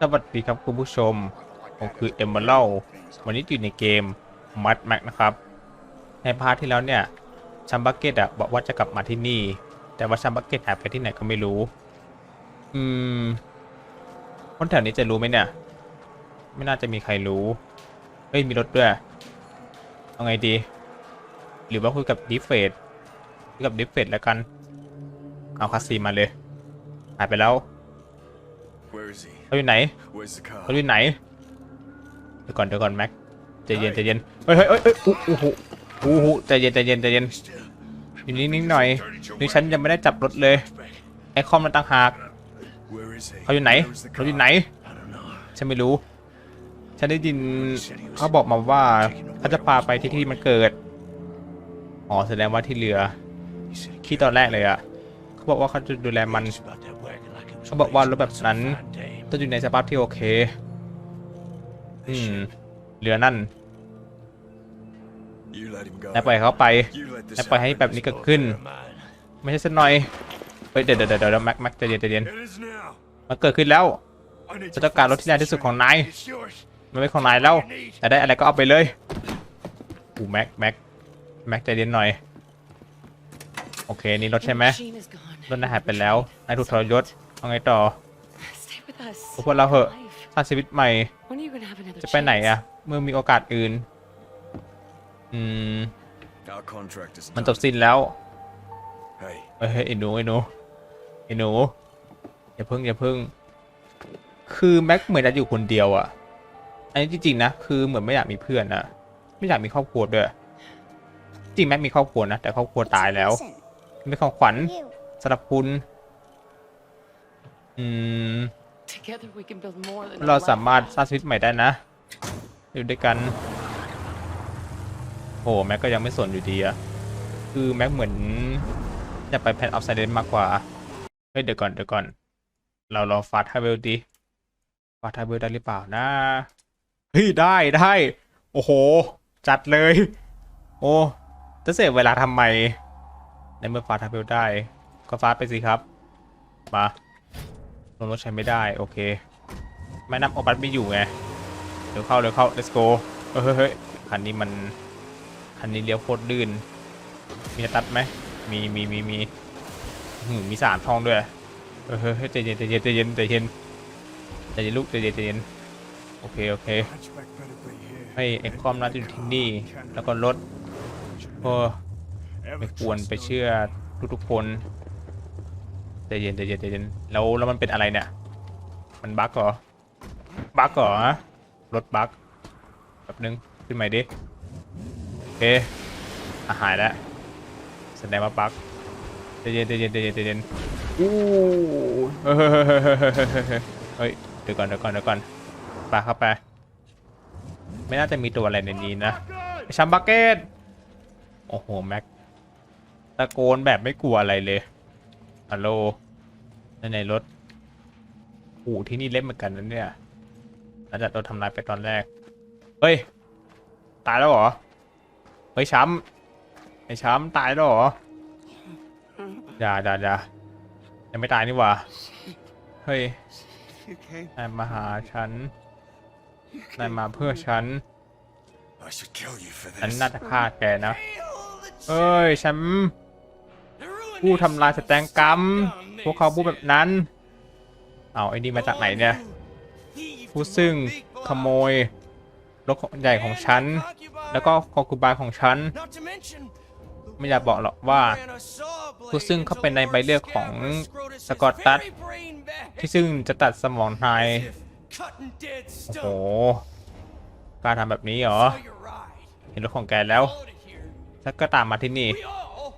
สวัสดีครับคุณผู้ชม ผมคือเอมเบอร์วันนี้อยู่ในเกมมัดแม็กนะครับ ในพาร์ทที่แล้วเนี่ยชัมบักเก็ตอะบอกว่าจะกลับมาที่นี่ แต่ว่าชัมบักเก็ตหายไปที่ไหนก็ไม่รู้ อืม คนแถวนี้จะรู้ไหมเนี่ย ไม่น่าจะมีใครรู้ เฮ้ย มีรถด้วย เอาไงดี หรือว่าคุยกับดิฟเฟดคุยกับดิฟเฟดแล้วกัน เอาคาซีมาเลย หายไปแล้ว Where is he? เขาอยู่ไหน Where's the car? เขาอยู่ไหนเดี๋ยวก่อนเดี๋ยวก่อนแม็กใจเย็นใจเย็นเฮ้ยเฮ้ยเฮ้ยเฮ้ยโอ้โหโอ้โหใจเย็นใจเย็นใจเย็นอยู่นิ่งๆหน่อยนี่ฉันยังไม่ได้จับรถเลยไอคอมมันต่างหาก Where is he? เขาอยู่ไหน Where's the เขา car? อยู่ไหน I don't know. ฉันไม่รู้ ฉันได้ยินเขาบอกมาว่าเขาจะพาไปที่ที่มันเกิด อ๋อแสดงว่าที่เรือ He said he ที่ตอนแรกเลยอะเขาบอกว่าเขาจะดูแลมัน cares about that wagon like it was เขาบอกว่ารถ made แบบ for นั้น some fine dame. ต้องอยู่ในสภาพที่โอเค They อืม should. เรือนั่น You let him go. นายปล่อยเขาไป You let this นายปล่อยให้ happen. แบบนี้ It's เกิด no ขึ้น affair of mine. ไม่ใช่สักหน่อยเฮ้ยเดี๋ยวเดี๋ยวเดี๋ยวเดี๋ยวแม็กแม็กใจเย็นใจเย็น It is now. มันเกิดขึ้นแล้ว I need จะต้องการรถที่แรงที่สุดของนาย It's yours. มันเป็นของนายแล้ว แต่ได้อะไรก็เอาไปเลยอูแม็กแม็กแม็กใจเย็นหน่อย โอเค นี่รถใช่ไหม Jean is gone. รถนายหายไปแล้วนายถูกทรยศเอาไงต่อ Stay with us. พวกเราเหอะ Life. สร้างชีวิตใหม่ When are you gonna have another จะไปไหน chance? อะเมื่อมีโอกาสอื่น อืม Our contract is มัน done. จบสิ้นแล้ว Hey, เฮ้ยไอ้หนูไอ้หนูไอ้หนูอย่าเพิ่งอย่าเพิ่ง คือแม็กเหมือนจะอยู่คนเดียวอะอันนี้จริงๆนะ คือเหมือนไม่อยากมีเพื่อนอะไม่อยากมีครอบครัวด้วย จริงแม็กมีครอบครัวนะ แต่ครอบครัวตายแล้วเป็นของขวัญสำหรับคุณ อืม Together we can build more than เราสามารถสร้างชีวิตใหม่ได้นะ อยู่ด้วยกันโอ้แม็กก็ยังไม่สนอยู่ดีอะคือแม็กเหมือนจะไปแพนออฟไซเดนมากกว่าเฮ้ยเดี๋ยวก่อนเดี๋ยวก่อน เราลองฟาสทาเวลดีฟาสทาเวลได้หรือเปล่านะเฮ้ยได้ได้โอ้โห จัดเลย โอ้จะเสียเวลาทำไม ในเมื่อฟาสทาเวลได้ ก็ฟาสไปสิครับ มา ลงรถใช้ไม่ได้ โอเคแม่น้ำโอบัตไม่อยู่ไง เดี๋ยวเข้าเดี๋ยวเข้า let's go เฮ้ยเฮ้ยคันนี้มัน คันนี้เลี้ยวโคตรลื่น มีตัดไหม มีมีมีมีหืมมีสามช่องด้วยเฮ้ยเฮ้ยใจเย็นใจเย็นใจเย็นใจเย็นใจเย็นลูกใจเย็นใจเย็นโอเค โอเค ให้เอ็กคอมน่าจะอยู่ที่นี่ แล้วก็รถโอ้ไม่ควรไปเชื่อทุกๆคน ใจเย็นใจเย็นใจเย็นแล้วแล้วมันเป็นอะไรเนี่ย มันบั๊กเหรอ บั๊กเหรอรถบั๊กแบบนึง ขึ้นใหม่ดิ โอเคอาหายแล้ว แสดงว่าบั๊กใจเย็นใจเย็นใจเย็นใจเย็นอู้เฮ้ยเฮ้ยเดี๋ยวก่อนเดี๋ยวก่อนเดี๋ยวก่อนไปเข้าไป ไม่น่าจะมีตัวอะไรในนี้นะชัมบักเก็ต โอ้โห แม็ก ตะโกนแบบไม่กลัวอะไรเลย ฮัลโหลในในรถโอ้โหที่นี่เล่นเหมือนกันนะเนี่ยหลังจากโดนทำลายไปตอนแรก เฮ้ย ตายแล้วเหรอ เฮ้ยช้ำไอ้ช้ำตายแล้วเหรออย่าอย่าอย่ายังไม่ตายนี่หว่า เฮ้ย You came. นายมาหาฉัน นายมาเพื่อฉัน I should kill you for ฉัน this. น่าจะฆ่าแกนะ เอ้ย ฉัน ผู้ทำลายสแตงกรรมพวกเขาพูดแบบนั้น เอาไอ้นี่มาจากไหนเนี่ย ผู้ซึ่งขโมยรถใหญ่ของฉัน แล้วก็คอกูบายของฉัน ไม่อยากบอกหรอกว่า ผู้ซึ่งเข้าไปในใบเลือดของสกอตตัสที่ซึ่งจะตัดสมองนายโอ้โหกล้ารทำแบบนี้เหรอ เห็นรถของแกแล้ว แล้วก็ตามมาที่นี่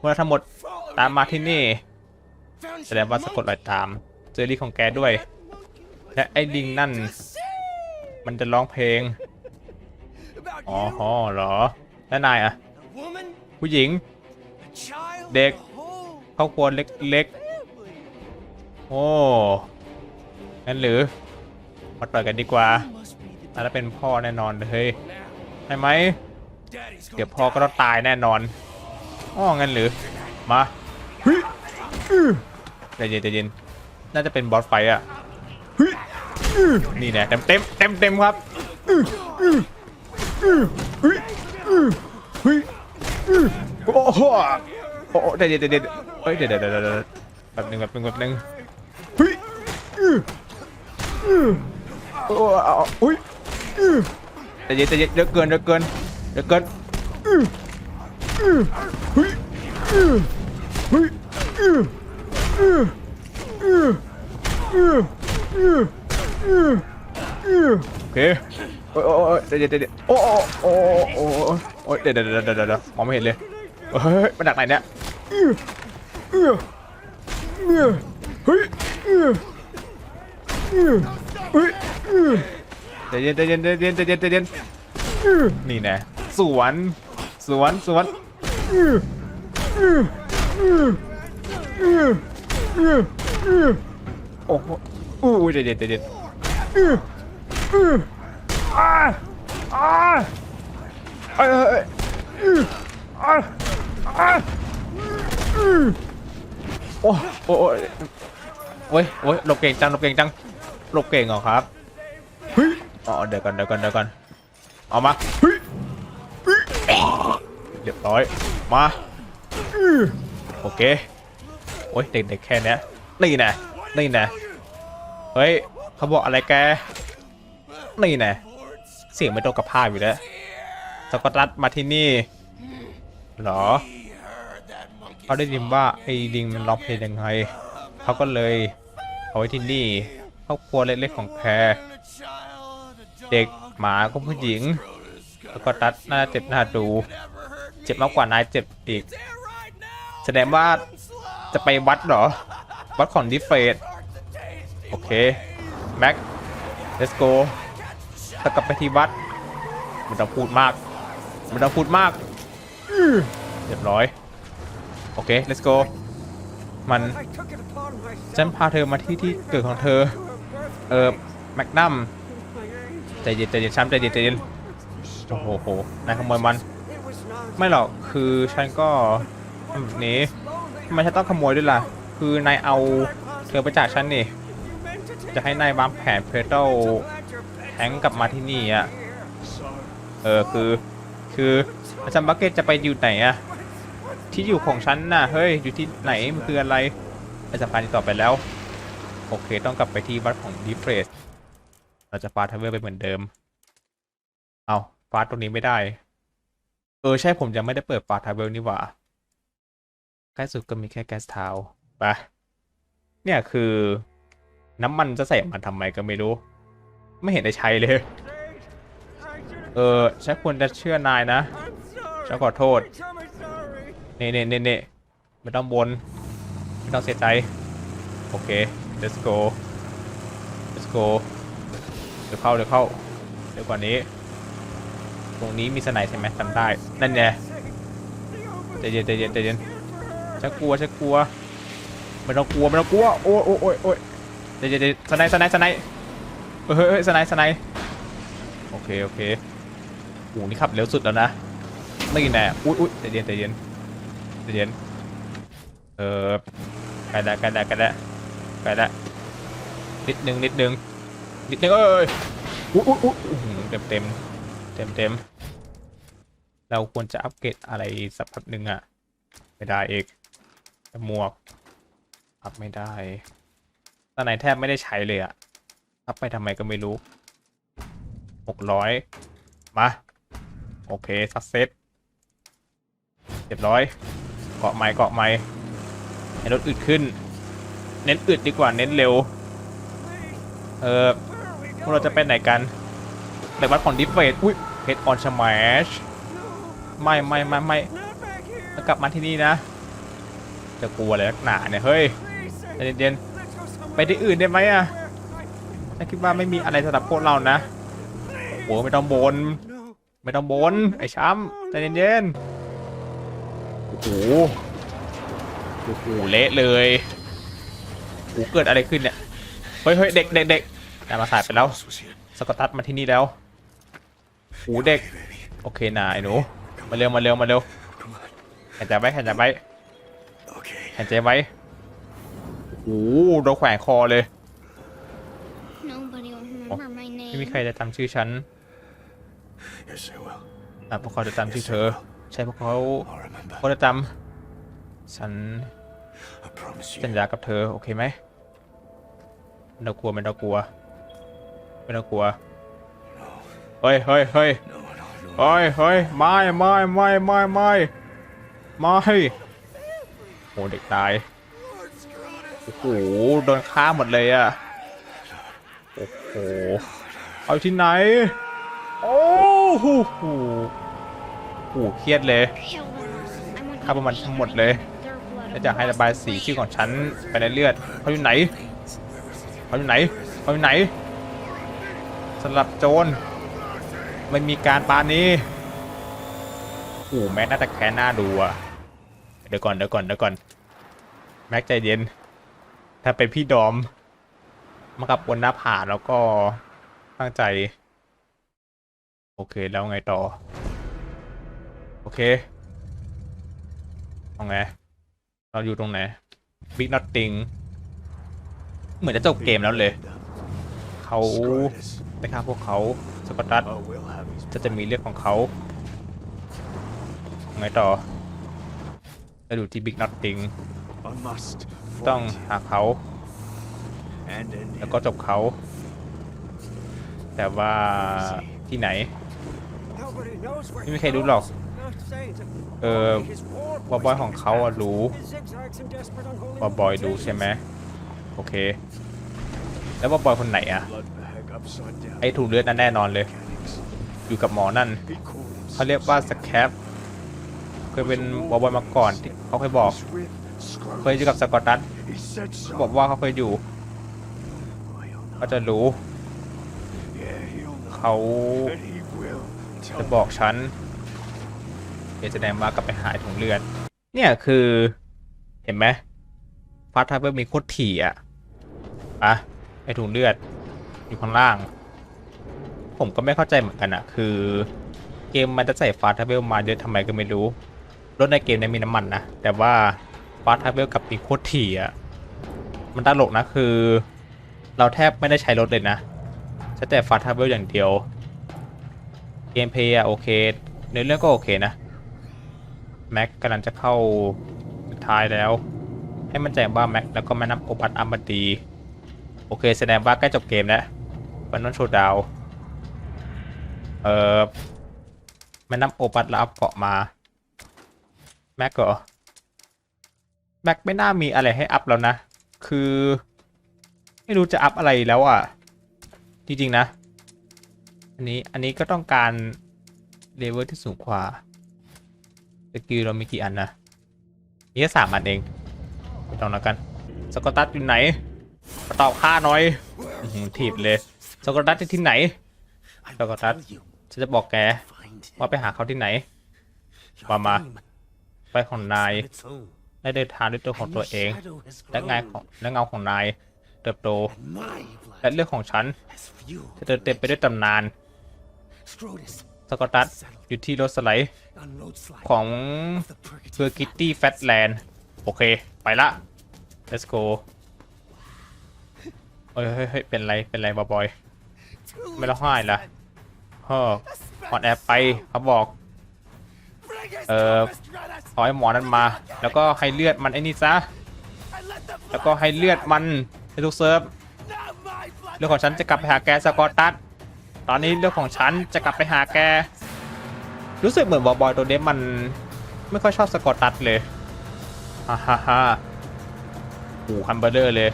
เมื่อทั้งหมด ตามมาที่นี่ แสดงว่าสะกดรอยตามเจอรี่ของแกด้วย และไอ้ดิงนั่น มันจะร้องเพลง อ๋อเหรอ แล้วนายอะผู้หญิง เด็กครอบครัวเล็กๆ โอ้งั้นหรือมาต่อยกันดีกว่าน่าจะเป็นพ่อแน่นอนเลยใช่ไหม เดี๋ยวพ่อก็ต้องตายแน่นอน อ้องั้นหรือ มา ใจเย็นใจเย็นน่าจะเป็นบอสไฟท์อะนี่แน่เต็มเต็มเต็มเต็มครับอื้ออื้ออื้อเยอื้อเฮ้ยอื้อโอ้โหโอ้เดี๋ยวเดี๋ยวเดี๋ยวเฮ้ยเดี๋ยวเดี๋ยวเดี๋ยวแป๊บหนึงแป๊บหนึงแป๊บหนึงเฮ้ยอื้ออื้อโอ้โหเอาเยอื้อเดี๋ยวเดี๋ยวเดี๋ยวเดี๋ยวเกินเดี๋ยวเกินเดี๋ยวเกินเฮ้ยเฮ้ย โอเคโอ้ยโอ้ยเดี๋ยวเดี๋ยวเดี๋ยวโอ้โอ้โอ้โอ้ยเดี๋ยวเดี๋ยวเดี๋ยวเดี๋ยวมองไม่เห็นเลยเฮ้ยมาจากไหนเนี่ยอื้ออื้ออื้อเฮ้ยอื้ออื้อเฮ้ยอื้อใจเย็นใจเย็นใจเย็นใจเย็นใจเย็นอื้อนี่แน่สวนสวนสวน โอ้โหอู้ยใจเย็นใจเย็นอื้ออื้ออ่าอ่าเอ้ยเอ้ยเอ้ยอื้ออ่าโอ้โอ้โอ้ยโอ้ยโอ้ยหลบเก่งจังหลบเก่งจังหลบเก่งเหรอครับเฮ้ยอ๋อเดี๋ยวก่อนเดี๋ยวก่อนเดี๋ยวก่อนเอามาเฮ้ยเฮ้ยเรียบร้อยมาโอเค โอ้ยเด็กๆแค่เนี้ยนี่น่นี่น่เฮ้ยเขาบอกอะไรแกนี่น่เสียงไม่ตรงกับภาพอยู่แล้วสกอตลัดมาที่นี่เหรอเขาได้ยินว่าไอ้ดิงมันร้องเพลงยังไงเขาก็เลยเอาไว้ที่นี่ครอบครัวเล็กๆของแพรเด็กหมาก็ผู้หญิงแล้วก็ตัดหน้าเจ็บหน้าดู เจ็บมากกว่านายเจ็บอีก แสดงว่า จะไปวัดเหรอ วัดของดิเฟตโอเค แม็ก let's go ถ้ากลับไปที่วัดมันต้องพูดมากมันต้องพูดมากเรียบร้อย โอเค let's go มันฉันพาเธอมาที่ที่เกิดของเธอ เออแมกนัมใจเย็นใจเย็นช้ำใจเย็นใจเย็นโอ้โหนายขโมยมัน ไม่หรอกคือฉันก็แบบนี้ ทำไมฉันต้องขโมยด้วยล่ะ คือนายเอาเธอไปจากฉันนี่ จะให้นายวางแผนเพโตแทงกลับมาที่นี่อะ เออคือ คืออาจารย์บักเก็ตจะไปอยู่ไหนอะ ที่อยู่ของฉันน่ะ เฮ้ย อยู่ที่ไหน มันคืออะไร อาจารย์พาติดต่อไปแล้ว โอเค ต้องกลับไปที่วัดของดิเฟรสเราจะฟาทาวเวลไปเหมือนเดิม เอาฟาตรงนี้ไม่ได้ เออ ใช่ผมยังไม่ได้เปิดฟาทาวเวลนี่หว่า ล้สุดก็มีแค่แก๊สเท้าไปเนี่ยคือน้ำมันจะใส่มันทำไมก็ไม่รู้ ไม่เห็นได้ใช้เลย เออฉันควรจะเชื่อนายนะฉันขอโทษเน่เน่เน่เน่ไม่ต้องบนไม่ต้องเสียใจ โอเค let's go let's go เดี๋ยวเข้าเดี๋ยวเข้าเดี๋ยวกว่านี้ ตรงนี้มีสไนด์ใช่ไหมจำได้ นั่นไงใจเย็นใจเย็นใจเย็น ฉันกลัวฉันกลัวไม่ต้องกลัวไม่ต้องกลัวโอ้ยโอ้ยโอ้ยโอ้ยใจเย็นใจเย็นสไนด์สไนด์สไนด์เฮ้ยเฮ้ยสไนด์สไนด์โอเคโอเคโอ้นี่ขับเร็วสุดแล้วนะไม่กินแน่อุ้ยอุ้ยใจเย็นใจเย็นใจเย็นเออใกล้แล้วใกล้แล้วใกล้แล้วใกล้แล้วนิดนึงนิดนึงนิดนึงเอ้ยอุ้ยอุ้ยอุ้ยเต็มเต็มเต็มเต็มเราควรจะอัปเกรดอะไรสักพักหนึ่งอะไม่ได้เอก หมวกอัพไม่ได้ตอนไหนแทบไม่ได้ใช้เลยอะอัพไปทำไมก็ไม่รู้หกร้อยมา โอเคสักเซตเรียบร้อยเกาะไม้เกาะไม้ให้รถอึดขึ้น เน้นอึดดีกว่าเน้นเร็ว เออพวกเราจะไปไหนกันแต่วัดของดิฟเฟตอุ้ยเฮดออนชมาชไม่ไม่ไม่ไม่กลับมาที่นี่นะ จะกลัวอะไรนักหนาเนี่ยเฮ้ยใจเย็นๆไปที่อื่นได้ไหมอะฉันคิดว่าไม่มีอะไรสำหรับพวกเรานะโอ้ไม่ต้องบน ไม่ต้องบนไอ้ช้ำใจเย็นๆโอ้โหโอ้โหเละเลยโอ้โหเกิดอะไรขึ้นเนี่ยเฮ้ยเฮ้ยเด็กเด็กเด็กนายมาสายไปแล้วสกอตตัสมาที่นี่แล้วโอ้โหเด็กโอเคนะไอ้หนูมาเร็วมาเร็วมาเร็ว Come on. หายใจไว้หายใจไว้ หายใจไว้โอ้โหโดนแขวนคอเลย Nobody will remember my name. ไม่มีใครจะจำชื่อฉัน Yes, I will. อะพวกเขาจะจำชื่อเธอ ใช่พวกเขา I'll remember. เขาจะจำฉัน I promise สัญ you. ญากับเธอ โอเคไหมไม่ต้องกลัวไม่ต้องกลัวไม่ต้องกลัวเฮ้ยเฮ้ยเฮ้ย No, no, no. เฮ้ยเฮ้ยไม่ไม่ไม่ไม่ไม่ไม่ โอ้เด็กตาย โอ้โห โดนฆ่าหมดเลยอะโอ้โห เอาที่ไหน โอ้โหโอ้โหเครียดเลยฆ่าประมาณทั้งหมดเลยและจะให้ระบายสีชื่อของฉันไปในเลือดเขาอยู่ไหนเขาอยู่ไหนเขาอยู่ไหนสำหรับโจรไม่มีการปานี้โอ้แม็กน่าจะแค้นหน้าดูอะเดี๋ยวก่อนเดี๋ยวก่อนเดี๋ยวก่อน แม็กใจเย็น ถ้าเป็นพี่ดอม มากับบนหน้าผาแล้วก็ตั้งใจ โอเคแล้วไงต่อ โอเคเอาไง เราอยู่ตรงไหน Big Nothing เหมือนจะจบเกมแล้วเลย เขาไปฆ่าพวกเขาสกอตตัสจะจะมีเรื่องของเขาไงต่อแล้วดูที่ Big Nothing I must ต้ อง find หาเขา and end แล้ว him. ก็จบเขา แต่ว่าที่ไหนไม่มีใครรู้หรอก เออบอยบอยของเขาอะรู้บอยบอยรู้ใช่ไหมโอเค แล้วบอยบอยคนไหนอะ Blood bag upside down. ไอ้ถูกเลือดนั่นแน่นอนเลย Mechanics. อยู่กับหมอนั่น He called himself เขาเรียกว่าสแคปเคยเป็นบอยบอยมาก่อนที่เขาเคยบอก He's with Scrooge. เคยอยู่กับสกอตตัส He said so. บอกว่าเขาเคยอยู่ก็จะรู้ เขาจะบอกฉันเดี๋ยวแสดงว่ากลับไปหายถุงเลือด เนี่ยคือเห็นไหมฟาสทาเบอร์มีโคตรถี่อะอะไอถุงเลือดอยู่ข้างล่าง ผมก็ไม่เข้าใจเหมือนกันอะคือ เกมมันจะใส่ฟาสทาเบลมาเยอะทำไมก็ไม่รู้ รถในเกมเนี่ยมีน้ำมันนะ แต่ว่า ฟาสทาเบลกับมีโคตรถี่อะ มันตลกนะคือ เราแทบไม่ได้ใช้รถเลยนะใช้แต่ฟาสทาเบลอย่างเดียว เกมเพย์อะโอเคในเรื่องก็โอเคนะ แม็กกำลังจะเข้าสุดท้ายแล้ว ให้มันใจว่าแม็กแล้วก็แม่น้ำโอปัตอัมบดี โอเค แสดงว่าใกล้จบเกมแล้ววันนั้นโชว์ดาวเออแม่น้ำโอปัตแล้วอัพเกาะมา แม็กเหรอ แม็กไม่น่ามีอะไรให้อัพแล้วนะ คือ ไม่รู้จะอัพอะไรแล้วอะ จริง ๆ นะ อันนี้ อันนี้ก็ต้องการเลเวลที่สูงกว่าสกิลเรามีกี่อันนะ มีแค่สามอันเองไม่ต้องแล้วกัน สกอตตัสอยู่ไหนมาตอบข้าหน่อยถีบเลย สกอตตัสที่ไหน สกอตตัสฉันจะบอกแก ว่าไปหาเขาที่ไหน ว่ามา ไปของนาย ได้เดินทางด้วยตัวของตัวเอง และงานของและเงาของนายเติบโต และเรื่องของฉันจะเดินเต็มไปด้วยตำนาน สกอตตัสอยู่ที่รถสไลด์ของเฟอร์กิตตี้แฟตแลนด์ โอเค ไปละ let's go เฮ้ยเฮ้ยเป็นไร เป็นไรบอยบอยไม่ร้องไห้ละเฮ้ออ่อนแอไปเขาบอก เออขอให้หมอนั้นมา แล้วก็ให้เลือดมันไอ้นี่ซะ แล้วก็ให้เลือดมันให้ทุกเซิร์ฟเรื่องของฉันจะกลับไปหาแกสกอตตัสตอนนี้เรื่องของฉันจะกลับไปหาแก รู้สึกเหมือนบอยบอยตัวนี้มันไม่ค่อยชอบสกอตตัสเลยฮ่าฮ่าฮ่าโอ้คันเบอร์เลอร์เลย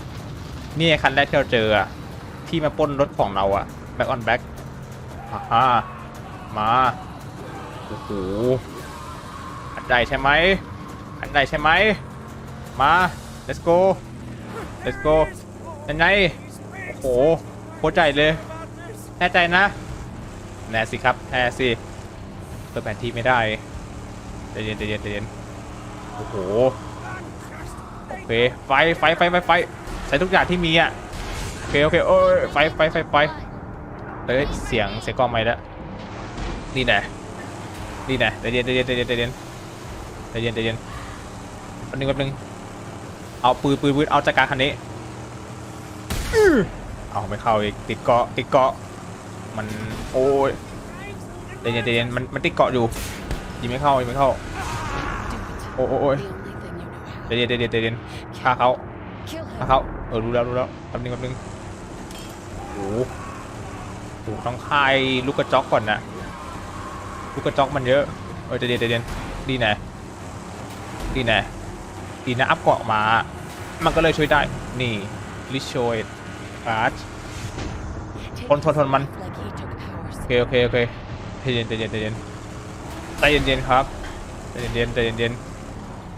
นี่คันแรกที่เราเจออะที่มาป้นรถของเราอะแบ็กออนแบ็กฮ่าฮ่ามา โอ้โห อันใช่ไหมอันใดใช่ไหมมา let's go let's go ยังไงโอ้โหโคตรใจเลยแน่ใจนะแน่สิครับแน่สิเปิดแผนที่ไม่ได้ใจเย็นใจเย็นใจเย็นโอ้โหโอเคไฟไฟไฟไฟไฟใช้ทุกอย่างที่มีอะโอเคโอเคโอ้ยไฟไฟไฟไฟเฮ้ยเสียงเสียงกล้องไม่แล้วนี่แน่นี่แน่ใจเย็นใจเย็นใจเย็นใจเย็น ใจเย็นใจเย็นแป๊บนึงแป๊บนึงเอาปืนปืนปืนเอาจักรคันนี้เเอาไม่เข้าอีกติดเกาะติดเกาะมันโอ้ยเดี๋ยวเดี๋ยวมันมันติดเกาะอยู่ยิงไม่เข้ายิงไม่เข้า โอ้โอ้โอ้ย The only thing you know how. เยวเดี๋ยวเยวเดี๋ยวฆ่าเขาฆ่าเขาเออรู้แล้วรู้แล้วแป๊บนึงแป๊บนึงโอ้โหโอ้โหต้องคายลูกกระจอกก่อนนะลูกกระจอกมันเยอะเออเดี๋ยวเดี๋ยวเดี๋ยวดีแน่ ดีแน่ดีนะอัพเกาะมา มันก็เลยช่วยได้ นี่ลิชโชยอาร์ Take Hold, hold, hold, man. Like he took ours. โอเค โอเค โอเคใจเย็นใจเย็นใจเย็นใจเย็นเย็นครับใจเย็นเย็นใจเย็นเย็น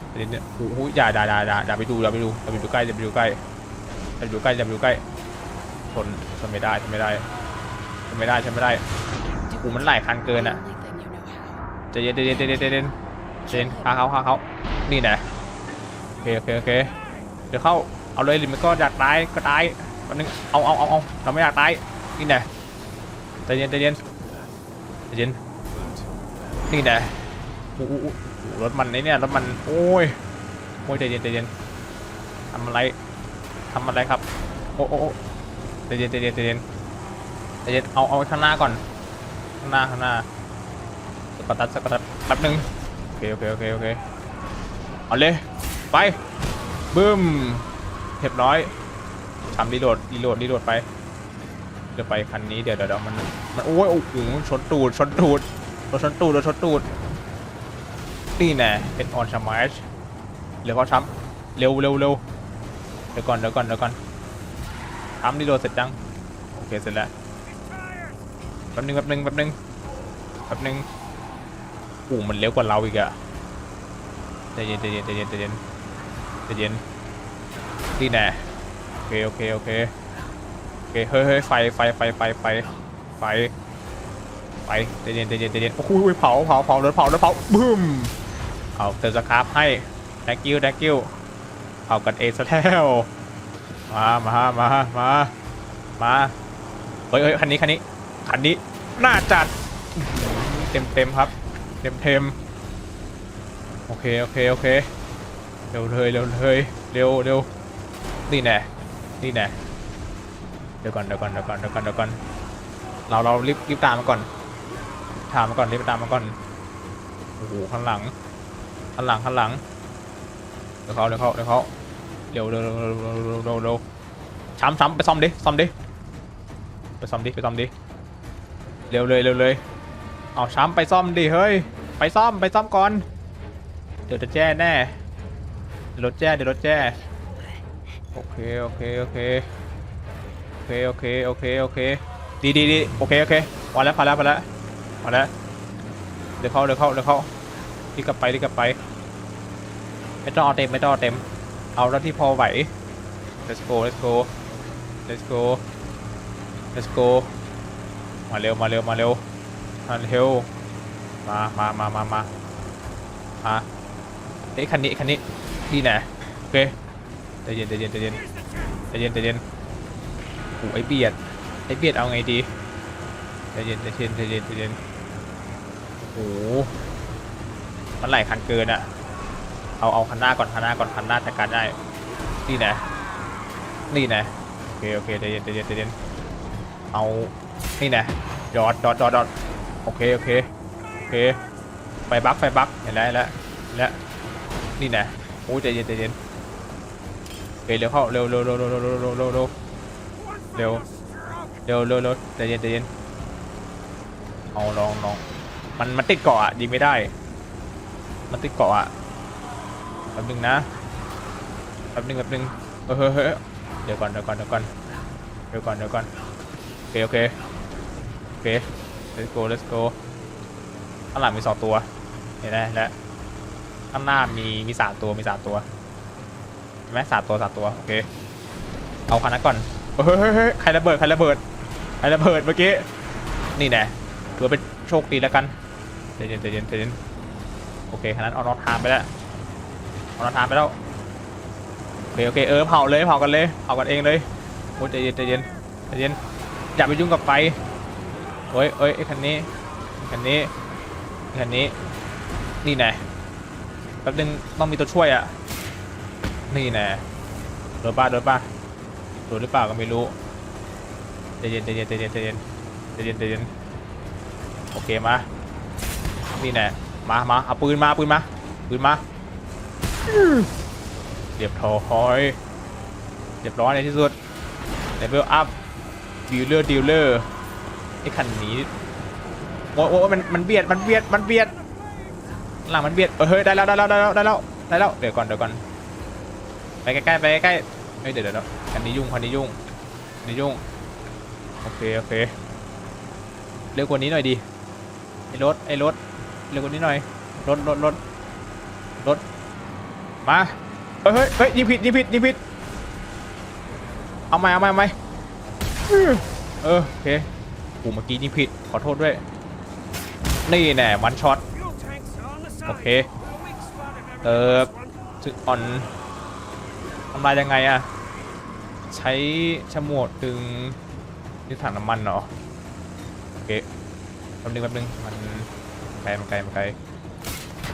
ใจเย็นเย็นโอ้โหอย่าอย่าอย่าอย่าอย่าไปดูอย่าไปดูอย่าไปดูใกล้อย่าไปดูใกล้อย่าไปดูใกล้อย่าไปดูใกล้ชนชนไม่ได้ชนไม่ได้ชนไม่ได้ชนไม่ได้ Do โอ้ it. มันหลายคันเกินอะใจเย็นใจเย็นใจเย็นใจเย็นใจเย็นฆ่าเขาฆ่าเขา นี่นะโอเคโอเคโอเคเดี๋ยวเข้าเอาเลยหรือมันก็อยากตายก็ตายวันนึงเอาเอาเอาเอาเราไม่อยากตายนี่นะใจเย็นใจเย็นใจเย็นนี่แหละโอ้โหรถมันไอเนี่ยรถมันโอ้ยโอ้ยใจเย็นใจเย็นทำอะไรทำอะไรครับโอ้โอ้ใจเย็นใจเย็นใจเย็นใจเย็นเอาเอาข้างหน้าก่อนข้างหน้าข้างหน้าสกัดตัดสกัดตัดแป๊บนึงโอเคโอเคโอเคโอเค เอาเลย ไปบึ้มเรียบร้อยทำรีโหลดรีโหลดรีโหลดไปเดี๋ยวไปคันนี้เดี๋ยวเดี๋ยวมันมันโอ้ยโอ้โหชนตูดชนตูดรถชนตูดรถชนตูดนี่แน่เป็นออนชามาชเร็วก็ช้ำเร็วเร็วเร็วเดี๋ยวก่อนเดี๋ยวก่อนเดี๋ยวก่อนช้ำนี่โดเสร็จจังโอเคเสร็จแล้วแป๊บนึงแป๊บนึงแป๊บนึงแป๊บนึงโอ้มันเร็วกว่าเราอีกอะ ใจเย็นใจเย็นใจเย็นใจเย็นใจเย็นนี่แน่โอเคโอเคโอเคโอเคเฮ้ยเฮ้ยไฟไฟไฟไฟไฟไฟไปใจเย็นใจเย็นใจเย็นโอ้โหเผาเผาเผารถเผารถเผาบึ้มเอาเติมสครับให้ thank you thank you เผากันเองซะแล้วมามามามามาเฮ้ยเฮ้ยคันนี้คันนี้คันนี้น่าจัดเต็มเต็มครับ เต็มเต็ม โอเค โอเค โอเค เร็วเลย เร็วเลย เร็วเร็วนี่แน่นี่แน่เดี๋ยวก่อน เดี๋ยวก่อน เดี๋ยวก่อน เดี๋ยวก่อน เดี๋ยวก่อน เราเรารีบรีบตามมาก่อน ตามมาก่อน รีบตามมาก่อน โอ้โห ข้างหลัง ข้างหลัง ข้างหลัง เดี๋ยวเขาเดี๋ยวเขาเดี๋ยวเขาเร็วเร็วเร็วเร็วเร็วเร็วช้ำช้ำไปซ่อมดิ ซ่อมดิ ไปซ่อมดิ ไปซ่อมดิ เร็วเลย เร็วเลย เอาช้ำไปซ่อมดิ เฮ้ย ไปซ่อม ไปซ่อมก่อน เดี๋ยวจะแจ้แน่ เดี๋ยวรถแจ้เดี๋ยวรถแจ้โอเคโอเคโอเคโอเคโอเคโอเคโอเคดีดีดีโอเคโอเคพอแล้วพอแล้วพอแล้วพอแล้วเดี๋ยวเข้าเดี๋ยวเข้าเดี๋ยวเข้ารีบกลับไปรีบกลับไปไม่ต้องเอาเต็มไม่ต้องเอาเต็ม เอาเท่าที่พอไหว let's go let's go let's go let's go มาเร็วมาเร็วมาเร็วมาเร็วมามามามามามา เอ้ยคันนี้คันนี้ดีนะโอเคใจเย็นใจเย็นใจเย็นใจเย็นใจเย็นโอ้ไอเบียดไอเบียดเอาไงดีใจเย็นใจเย็นใจเย็นใจเย็นโอ้มันไหลคันเกินอะเอาเอาคันหน้าก่อนคันหน้าก่อนคันหน้าจัดการได้นี่นะนี่นะโอเคโอเคใจเย็นใจเย็นใจเย็นเอานี่นะดอดดอดดอดดอดโอเคโอเคโอเคไฟบักไฟบักเห็นแล้วแล้วแล้ว นี่นะโอ้ยใจเย็นใจเย็นเคเร็วเข้าเร็วเร็วเร็วเร็วเร็วเร็วเร็วเร็วเร็วเร็วเร็วเร็วเร็วใจเย็นใจเย็นเอาลองลองมันมันติดเกาะอะยิงไม่ได้ มันติดเกาะอะแป๊บนึงนะแป๊บนึงแป๊บนึงเฮ้ยเฮ้ยเฮ้ยเดี๋ยวก่อนเดี๋ยวก่อนเดี๋ยวก่อนเดี๋ยวก่อนเดี๋ยวก่อนโอเคโอเคโอเค let's go let's go ข้างหลังมีสองตัวเห็นไหมแล้ว ข้างหน้ามีมีสามตัวมีสามตัวเห็นไหมสามตัวสามตัวโอเคเอาคันนั้นก่อนเฮ้ยเฮ้ยเฮ้ยใครระเบิดใครระเบิดใครระเบิดเมื่อกี้นี่แน่ถือเป็นโชคดีแล้วกันใจเย็นใจเย็นใจเย็นโอเคขนาดเอานอทามไปแล้วเอานอทามไปแล้วโอเคโอเคเออเผาเลยเผากันเลยเผากันเองเลยโอ้ยใจเย็นใจเย็นใจเย็นอย่าไปยุ่งกับไฟเฮ้ยเฮ้ยไอ้คันนี้คันนี้คันนี้นี่แน่ ป๊บนึงต้องมีตัวช่วยอะ นี่แน่โดนป้าโดนป้าโดนหรือเปล่าก็ไม่รู้ใจเย็นใจเย็นใจเย็นใจเย็นใจเย็นใจเย็นโอเคมา นี่แน่มามาเอาปืนมาปืนมาปืนมาเรียบร้อยเรียบร้อยในที่สุดเลเวลอัพดีลเลอร์ดีลเลอร์ไอ้คันนี้โอ้โหมันมันเบียดมันเบียดมันเบียด หลังมันเบียดเออเฮ้ยได้แล้วได้แล้วได้แล้วได้แล้วได้แล้วเดี๋ยวก่อนเดี๋ยวก่อนไปใกล้ๆไปใกล้ๆเฮ้ยเดี๋ยวเดี๋ยวเดี๋ยวคันนี้ยุ่งคันนี้ยุ่งนี้ยุ่งโอเคโอเคเร็วกว่านี้หน่อยดิไอ้รถไอ้รถเร็วกว่านี้หน่อยรถรถรถรถมาเฮ้ยเฮ้ยเฮ้ยยิงผิดยิงผิดยิงผิดเอาไหมเอาไหมเอาไหมเออโอเคกูเมื่อกี้ยิงผิดขอโทษด้วยนี่แน่วันช็อต โอเค เออจุดอ่อนทำลายยังไงอะใช้ฉมวดดึงนี่ถังน้ำมันเหรอโอเคแป๊บนึงแป๊บนึงมันไกลมันไกลมันไกล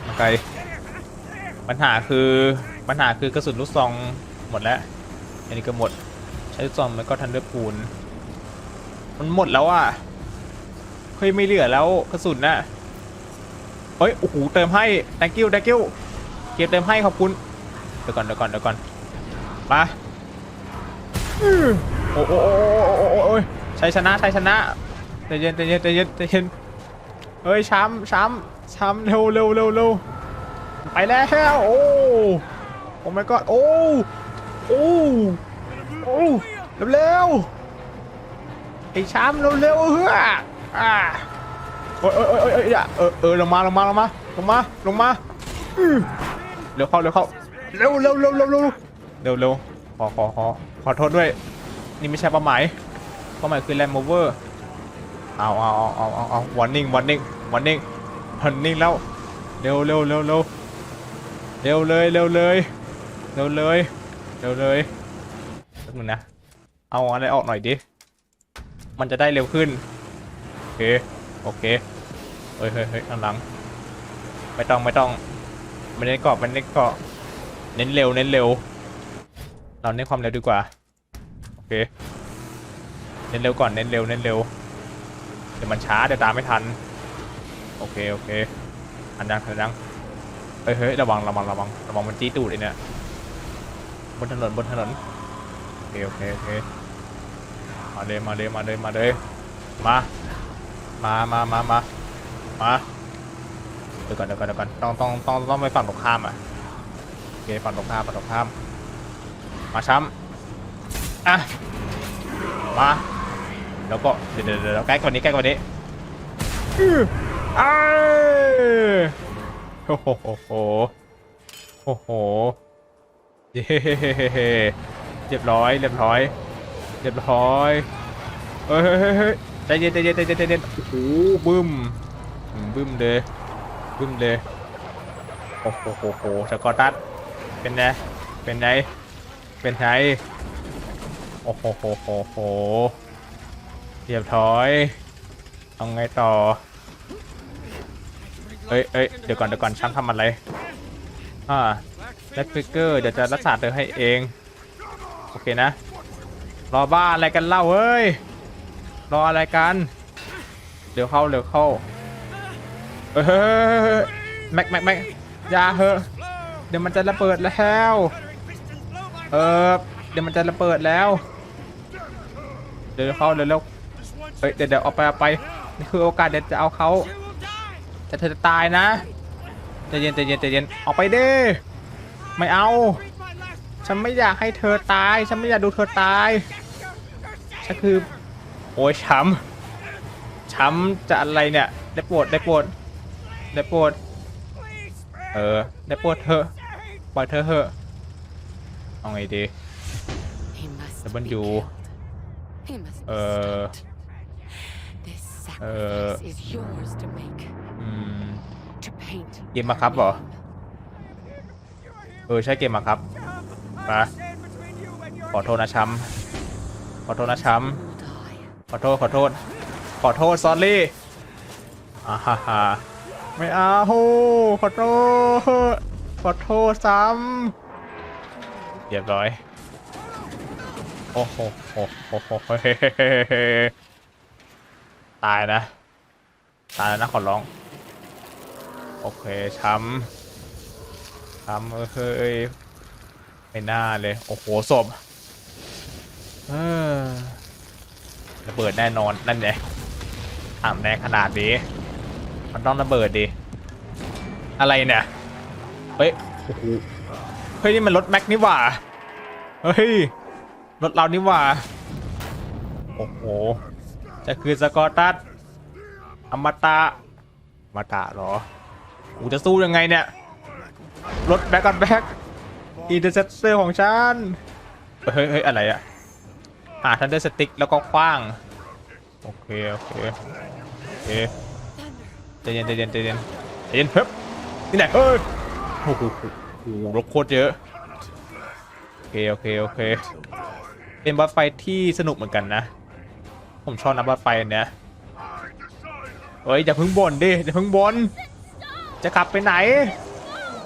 มันไกลปัญหาคือปัญหาคือกระสุนลูกซองหมดแล้วอันนี้ก็หมดใช้ลูกซองมันก็ทันดอร์ปูนมันหมดแล้วอะเฮ้ยไม่เหลือแล้วกระสุนน่ะ เฮ้ยโอ้โหเติมให้ thank you thank you เก็บเติมให้ขอบคุณเดี๋ยวก่อนเดี๋ยวก่อนเดี๋ยวก่อนมาโอ้โอ้โอ้โอ้โอ้โอ้โอ้ยชัยชนะชัยชนะใจเย็นใจเย็นใจเย็นใจเย็นเฮ้ยช้ำช้ำช้ำเร็วเร็วเร็วเร็วไปแล้วโอ้โอ้ my god โอ้โอ้โอ้เร็วเร็วไอ้ช้ำเร็วเร็วเฮ้ออ่า โอ้ยโอ้ยโอ้ยโอ้ยอย่าเออเออลงมาลงมาลงมาลงมาลงมาเร็วเข้าเร็วเข้าเร็วเร็วเร็วเร็วเร็วเร็วเร็วขอขอขอขอโทษด้วย นี่ไม่ใช่เป้าหมายเป้าหมายคือแลมโมเวอร์เอาเอาเอาเอาเอาเอาวันนิ่งวันนิ่งวันนิ่งวันนิ่งแล้วเร็วเร็วเร็วเร็วเร็วเลยเร็วเลยเร็วเลยเร็วเลยแป๊บนึงนะเอาอะไรออกหน่อยดิมันจะได้เร็วขึ้นโอเคโอเค เฮ้ยเฮ้ยเฮ้ยข้างหลัง ไม่ต้องไม่ต้องไม่เน้นเกาะไม่เน้นเกาะเน้นเร็วเน้นเร็ว เราเน้นความเร็วดีกว่า โอเค เน้นเร็วก่อนเน้นเร็วเน้นเร็ว เดี๋ยวมันช้าเดี๋ยวตามไม่ทัน โอเคโอเคอันดังอันดังเฮ้ยเฮ้ยระวังระวังระวังระวังมันจี้ตูดไอ้เนี่ยบนถนนบนถนนโอเคโอเคโอเคมาเลยมาเลยมาเลยมาเลยมา มามามามา มาเดี๋ยวก่อนเดี๋ยวก่อนเดี๋ยวก่อนต้องต้องต้องต้องไปฝั่งตรงข้ามอะโอเคฝั่งตรงข้ามฝั่งตรงข้าม มาช้ำอะมาแล้วก็เดี๋ยวเดี๋ยวเดี๋ยวใกล้กว่านี้ใกล้กว่านี้อื้ออ้าโอ้โหโอ้โหโอ้โหเย้เรียบร้อยเรียบร้อยเรียบร้อยเฮ้ยใจเย็นใจเย็นใจเย็นใจเย็นโอ้โหบึ้ม บึ้มเลยบึ้มเลยโอ้โหโอ้โหสกอตตัสเป็นไงเป็นไงเป็นไงโอ้โหโอ้โหโอ้โหเรียบร้อยเอาไงต่อเอ้ยเอ้ยเดี๋ยวก่อนเดี๋ยวก่อนช้างทำอะไรอ่าแลดฟิกเกอร์เดี๋ยวจะรักษาเธอให้เองโอเคนะ รอบ้าอะไรกันเล่าเฮ้ยรออะไรกันเดี๋ยวเข้าเดี๋ยวเข้า เฮ้ยแม็กแม็กแม็กยาเหอะเดี๋ยวมันจะระเบิดแล้วเออเดี๋ยวมันจะระเบิดแล้ว เดี๋ยวเข้าเร็วเฮ้ยเดี๋ยวเดี๋ยวเอาไปเอาไปนี่คือโอกาสเดี๋ยวจะเอาเขาแต่เธอจะตายนะใจเย็นใจเย็นใจเย็นออกไปเด้ไม่เอา ฉันไม่อยากให้เธอตาย ฉันไม่อยากดูเธอตายฉันคือโอ้ยช้ำช้ำจะอะไรเนี่ยได้โปรดได้โปรด ได้โปรดเออ ได้โปรดเธอะปล่อยเธอเถอะเอาไงดี He must Laban be Yu. killed. He must be Uh, stopped. This uh, sacrifice is yours to make. อืม To paint. เกมบังคับเหรอ เออ ใช่เกมมาครับมาขอโทษนะช้ำขอโทษนะช้ Will die. ำขอโทษ ขอโทษ ขอโทษ ซอรี่อ่าฮ่าฮ่า ไม่เอาขอโทษขอโทษซ้ำเรียบร้อย โอ้โหโอ้โหตายนะ ตายแล้วนะขอร้อง โอเคช้ำช้ำเฮ้ยไม่น่าเลย โอ้โหศพระเบิดแน่นอนนั่นไงถามแรงขนาดนี้ มันต้องระเบิดดิ อะไรเนี่ย เฮ้ยโอ้โหเฮ้ยนี่มันรถแม็กนี่หว่า เฮ้ย รถเรานี่หว่า โอ้โห จะคือสกอตตัสอมตะอมตะเหรอกูจะสู้ยังไงเนี่ย รถแบ็กกันแบ็กอีเดอร์เซตเตอร์ของฉัน เฮ้ยเฮ้ยอะไรอะหาทันเดอร์สติ๊กแล้วก็คว้าง โอเค โอเค โอเค ใจเย็นใจเย็นใจเย็นใจเย็นเฮ้ยนี่ไหนเฮ้ยโอ้โหรถโคตรเยอะโอเคโอเคโอเคเป็นบอสไฟที่สนุกเหมือนกันนะ ผมชอบนะบอสไฟเนี้ยเฮ้ยอย่าพึ่งบ่นดิอย่าพึ่งบ่นจะขับไปไหน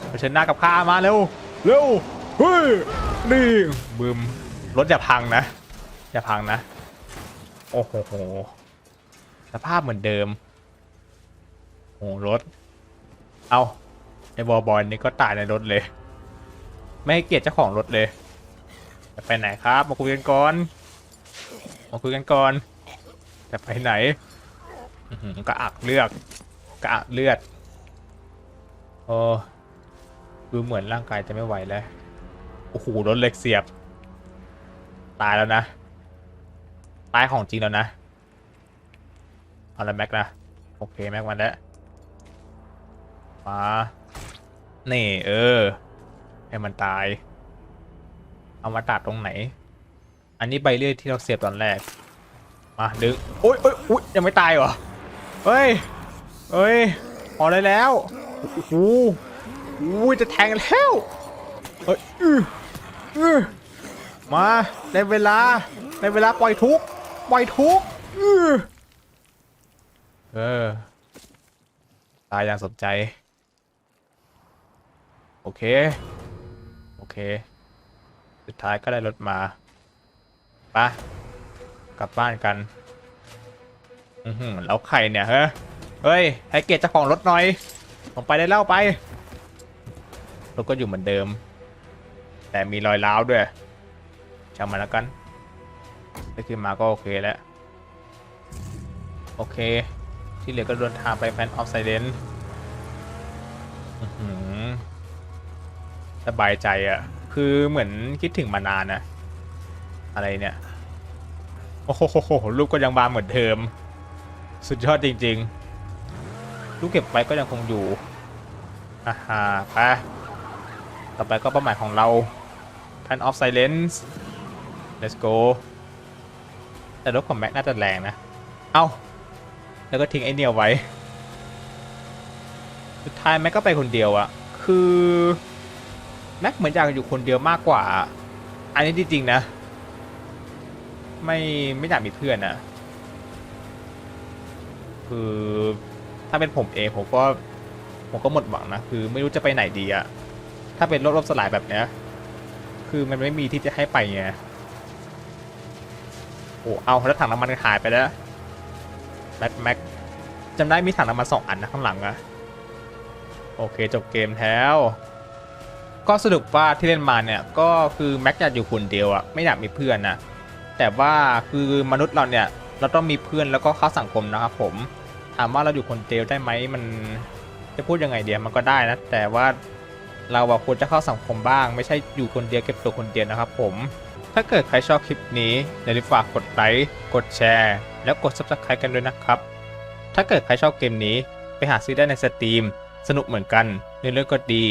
เผชิญหน้ากับข้ามาเร็วเร็วเฮ้ยนี่บึมรถอย่าพังนะอย่าพังนะ โอ้โหสภาพเหมือนเดิม โอ้รถ เอาไอ้บอบอลนี่ก็ตายในรถเลย ไม่ให้เกียรติเจ้าของรถเลยจะไปไหนครับ มาคุยกันก่อน มาคุยกันก่อน จะไปไหนกระอักเลือดกระอักเลือดโอ้ดูเหมือนร่างกายจะไม่ไหวแล้ว โอ้โหรถเล็กเสียบ ตายแล้วนะ ตายของจริงแล้วนะ เอาละแม็กนะ โอเค แม็กมาแล้ว มานี่เออ ให้มันตาย เอามาตัดตรงไหน อันนี้ใบเลื่อยที่เราเสียบตอนแรก มาดึงโอ๊ยโอ๊ยอุ๊ยยังไม่ตายเหรอ เฮ้ย เฮ้ย พอได้แล้วโอ้โหอุ้จะแทงแล้วเฮ้ยอื้อื้อมาได้เวลาได้เวลาปล่อยทุกปล่อยทุกอื้อเออ ตายอย่างสนใจ โอเค โอเค สุดท้ายก็ได้รถมาไปะกลับบ้านกัน อือหือแล้วใครเนี่ยเฮ้ยเฮ้ยให้เกียรติเจ้าของรถหน่อยลงไปได้เล่าไปรถก็อยู่เหมือนเดิม แต่มีรอยร้าวด้วยช่างมันแล้วกันได้ขึ้นมาก็โอเคแล้ว โอเค ที่เหลือก็เดินทางไปแพนออฟไซเดน สบายใจอะคือเหมือนคิดถึงมานานนะอะไรเนี่ย โอ้โหรูปก็ยังบางเหมือนเดิม สุดยอดจริง ๆ ลูกเก็บไว้ก็ยังคงอยู่อ่าฮะไปต่อไปก็เป้าหมายของเรา Pan of Silence let's go แต่รถของแม็กน่าจะแรงนะ เอาแล้วก็ทิ้งไอเนี่ยไว้ สุดท้ายแม็กก็ไปคนเดียวอะคือ แม็กเหมือนอยากอยู่คนเดียวมากกว่า อันนี้จริงๆนะ ไม่ไม่อยากมีเพื่อนอะคือถ้าเป็นผมเองผมก็ผมก็หมดหวังนะคือไม่รู้จะไปไหนดีอะถ้าเป็นรถรถสลายแบบเนี้ยคือมันไม่มีที่จะให้ไปไงโอ้เอาแล้วถังน้ำมันหายไปแล้วแม็กแม็กจำได้มีถังน้ำมันสองอันนะข้างหลังอะโอเคจบเกมแล้ว ก็สรุปว่าที่เล่นมาเนี่ยก็คือแม็กอยากอยู่คนเดียวอะไม่อยากมีเพื่อนนะแต่ว่าคือมนุษย์เราเนี่ยเราต้องมีเพื่อนแล้วก็เข้าสังคมนะครับผมถามว่าเราอยู่คนเดียวได้ไหมมันจะพูดยังไงเดียวมันก็ได้นะแต่ว่าเราควรจะเข้าสังคมบ้าง ไม่ใช่อยู่คนเดียวเก็บตัวคนเดียวนะครับผม ถ้าเกิดใครชอบคลิปนี้อย่าลืมฝากกดไลค์กดแชร์ แล้วกด subscribe กันด้วยนะครับ ถ้าเกิดใครชอบเกมนี้ไปหาซื้อได้ในสตรีมสนุกเหมือนกันเนื้อเรื่องก็ดี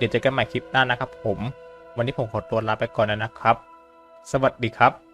เดี๋ยวเจอกันใหม่คลิปหน้านะครับผม วันนี้ผมขอตัวลาไปก่อนนะครับ สวัสดีครับ